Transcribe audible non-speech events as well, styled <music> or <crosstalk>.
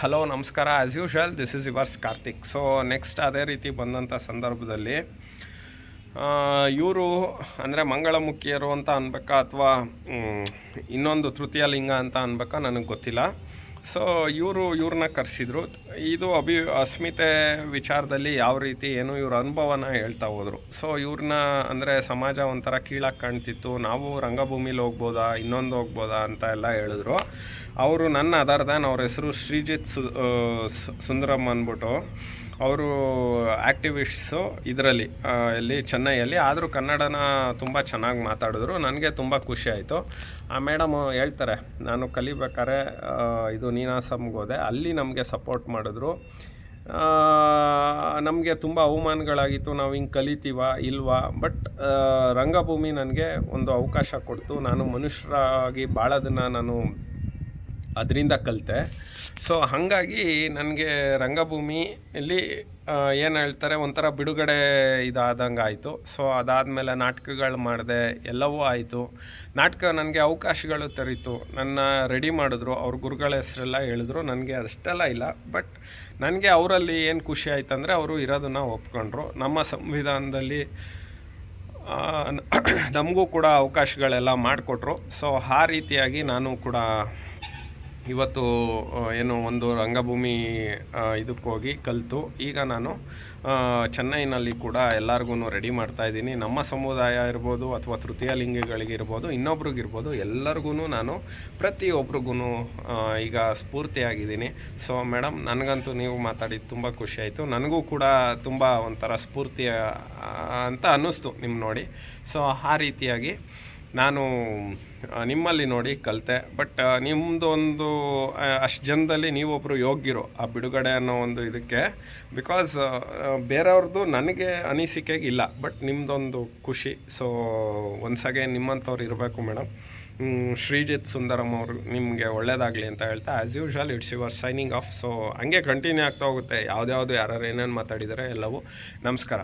Hello ನಮಸ್ಕಾರ. As usual this is yours Karthik so next ಅದೇ ರೀತಿ ಬಂದಂಥ ಸಂದರ್ಭದಲ್ಲಿ ಇವರು ಅಂದರೆ ಮಂಗಳಮುಖಿಯರು ಅಂತ ಅನ್ಬೇಕಾ ಅಥವಾ ಇನ್ನೊಂದು ತೃತೀಯ ಲಿಂಗ ಅಂತ ಅನ್ಬೇಕಾ ನನಗೆ ಗೊತ್ತಿಲ್ಲ. ಸೊ ಇವರು ಇವ್ರನ್ನ ಕರೆಸಿದ್ರು. ಇದು ಅಭಿ, ಅಸ್ಮಿತೆ ವಿಚಾರದಲ್ಲಿ ಯಾವ ರೀತಿ ಏನು ಇವ್ರ ಅನುಭವನ ಹೇಳ್ತಾ ಹೋದರು. ಸೊ ಇವ್ರನ್ನ ಅಂದರೆ ಸಮಾಜ ಒಂಥರ ಕೀಳಾಗಿ ಕಾಣ್ತಿತ್ತು. ನಾವು ರಂಗಭೂಮಿಲಿ ಹೋಗ್ಬೋದಾ, ಇನ್ನೊಂದು ಹೋಗ್ಬೋದಾ ಅಂತ ಎಲ್ಲ ಹೇಳಿದ್ರು. ಅವರು ನನ್ನ ಆಧಾರದಾನ್ ಅವ್ರ ಹೆಸರು ಶ್ರೀಜಿತ್ ಸು ಸುಂದರಮ್ ಅಂದ್ಬಿಟ್ಟು. ಅವರು ಆ್ಯಕ್ಟಿವಿಸ್ಟ್ಸು ಇದರಲ್ಲಿ ಇಲ್ಲಿ ಚೆನ್ನೈಯಲ್ಲಿ. ಆದರೂ ಕನ್ನಡನ ತುಂಬ ಚೆನ್ನಾಗಿ ಮಾತಾಡಿದ್ರು. ನನಗೆ ತುಂಬ ಖುಷಿ ಆಯಿತು. ಆ ಮೇಡಮ್ ಹೇಳ್ತಾರೆ, ನಾನು ಕಲಿಬೇಕಾದ್ರೆ ಇದು ನೀನಾಸಮ್ಗೆ ಹೋದೆ ಅಲ್ಲಿ ನಮಗೆ ಸಪೋರ್ಟ್ ಮಾಡಿದ್ರು. ನಮಗೆ ತುಂಬ ಅವಮಾನಗಳಾಗಿತ್ತು. ನಾವು ಹಿಂಗೆ ಕಲಿತೀವ, ಇಲ್ವಾ? ಬಟ್ ರಂಗಭೂಮಿ ನನಗೆ ಒಂದು ಅವಕಾಶ ಕೊಡ್ತು. ನಾನು ಮನುಷ್ಯರಾಗಿ ಭಾಳದನ್ನು ನಾನು ಅದರಿಂದ ಕಲಿತೆ. ಸೊ ಹಾಗಾಗಿ ನನಗೆ ರಂಗಭೂಮಿಯಲ್ಲಿ ಏನು ಹೇಳ್ತಾರೆ, ಒಂಥರ ಬಿಡುಗಡೆ ಇದಾದಂಗೆ ಆಯಿತು. ಸೊ ಅದಾದಮೇಲೆ ನಾಟಕಗಳು ಮಾಡಿದೆ, ಎಲ್ಲವೂ ಆಯಿತು. ನಾಟಕ ನನಗೆ ಅವಕಾಶಗಳು ತೆರೀತು. ನನ್ನ ರೆಡಿ ಮಾಡಿದ್ರು. ಅವ್ರ ಗುರುಗಳ ಹೆಸರೆಲ್ಲ ಹೇಳಿದ್ರು. ನನಗೆ ಅಷ್ಟೆಲ್ಲ ಇಲ್ಲ. ಬಟ್ ನನಗೆ ಅವರಲ್ಲಿ ಏನು ಖುಷಿ ಆಯ್ತು ಅಂದರೆ ಅವರು ಇರೋದನ್ನು ಒಪ್ಕೊಂಡ್ರು. ನಮ್ಮ ಸಂವಿಧಾನದಲ್ಲಿ <coughs> ನಮಗೂ ಕೂಡ ಅವಕಾಶಗಳೆಲ್ಲ ಮಾಡಿಕೊಟ್ರು. ಸೊ ಆ ರೀತಿಯಾಗಿ ನಾನು ಕೂಡ ಇವತ್ತು ಏನು ಒಂದು ರಂಗಭೂಮಿ ಇದಕ್ಕೋಗಿ ಕಲಿತು. ಈಗ ನಾನು ಚೆನ್ನೈನಲ್ಲಿ ಕೂಡ ಎಲ್ಲರಿಗೂ ರೆಡಿ ಮಾಡ್ತಾ ಇದ್ದೀನಿ. ನಮ್ಮ ಸಮುದಾಯ ಇರ್ಬೋದು ಅಥವಾ ತೃತೀಯ ಲಿಂಗಿಗಳಿಗಿರ್ಬೋದು ಇನ್ನೊಬ್ರಿಗಿರ್ಬೋದು ಎಲ್ಲರಿಗೂ ನಾನು ಪ್ರತಿಯೊಬ್ರಿಗೂ ಈಗ ಸ್ಫೂರ್ತಿಯಾಗಿದ್ದೀನಿ. ಸೊ ಮೇಡಮ್ ನನಗಂತೂ ನೀವು ಮಾತಾಡಿದ್ದು ತುಂಬ ಖುಷಿ ಆಯಿತು. ನನಗೂ ಕೂಡ ತುಂಬ ಒಂಥರ ಸ್ಫೂರ್ತಿಯ ಅಂತ ಅನ್ನಿಸ್ತು ನಿಮ್ಮ ನೋಡಿ. ಸೊ ಆ ರೀತಿಯಾಗಿ ನಾನು ನಿಮ್ಮಲ್ಲಿ ನೋಡಿ ಕಲಿತೆ, ಬಟ್ ನಿಮ್ಮದೊಂದು ಅಷ್ಟು ಜನದಲ್ಲಿ ನೀವೊಬ್ಬರು ಯೋಗ್ಯರು ಆ ಬಿಡುಗಡೆ ಅನ್ನೋ ಒಂದು ಇದಕ್ಕೆ. ಬಿಕಾಸ್ ಬೇರೆಯವ್ರದ್ದು ನನಗೆ ಅನಿಸಿಕೆಗೆ ಇಲ್ಲ ಬಟ್ ನಿಮ್ಮದೊಂದು ಖುಷಿ. ಸೊ ಒಂದ್ಸಗೆ ನಿಮ್ಮಂಥವ್ರು ಇರಬೇಕು ಮೇಡಮ್. ಶ್ರೀಜಿತ್ ಸುಂದರಮ್ ಅವರು ನಿಮಗೆ ಒಳ್ಳೇದಾಗಲಿ ಅಂತ ಹೇಳ್ತಾ as usual it's your signing off so ಹಂಗೆ ಕಂಟಿನ್ಯೂ ಆಗ್ತಾ ಹೋಗುತ್ತೆ. ಯಾವುದ್ಯಾವುದು ಯಾರು ಏನೇನು ಮಾತಾಡಿದರೆ ಎಲ್ಲವೂ. ನಮಸ್ಕಾರ.